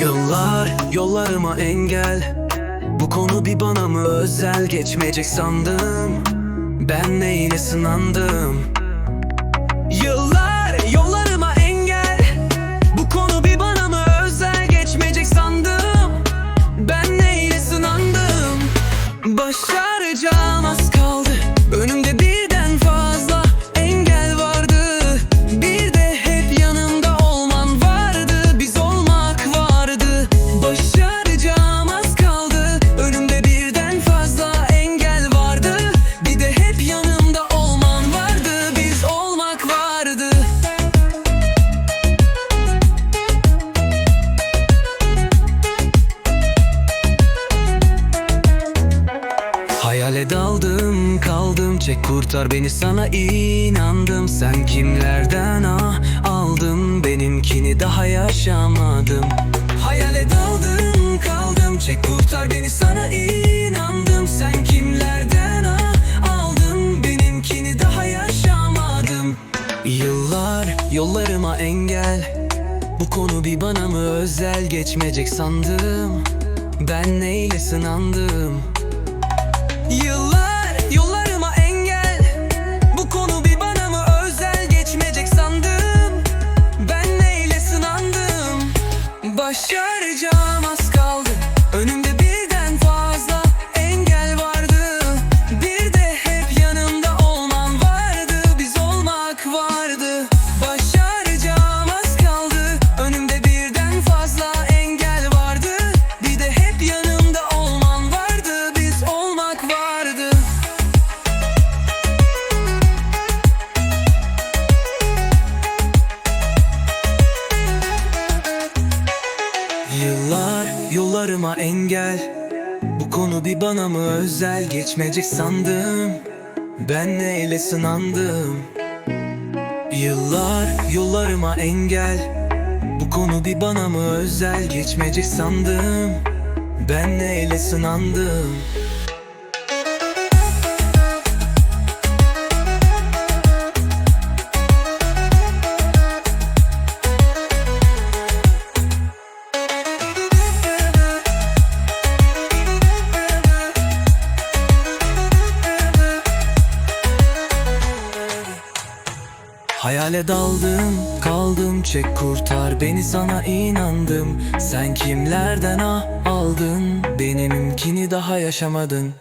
Yıllar yollarıma engel. Bu konu bir bana mı özel geçmeyecek sandım Ben neyine sınandım. Çek kurtar beni. Sana inandım Sen kimlerden ah aldım benimkini. Daha yaşamadım. Hayale daldım kaldım. Çek kurtar beni. Sana inandım Sen kimlerden ah aldım benimkini. Daha yaşamadım. Yıllar yollarıma engel. Bu konu bir bana mı özel? Geçmeyecek sandım. Ben neyle sınandım? Yıllar Yıllar yollarıma engel. Bu konu bir bana mı özel? Geçmeyecek sandım. Ben neyle sınandım? Yıllar yollarıma engel. Bu konu bir bana mı özel? Geçmeyecek sandım. Ben neyle sınandım Hayale daldım, kaldım çek kurtar beni sana inandım. Sen kimlerden ah aldın, benimkini daha yaşamadın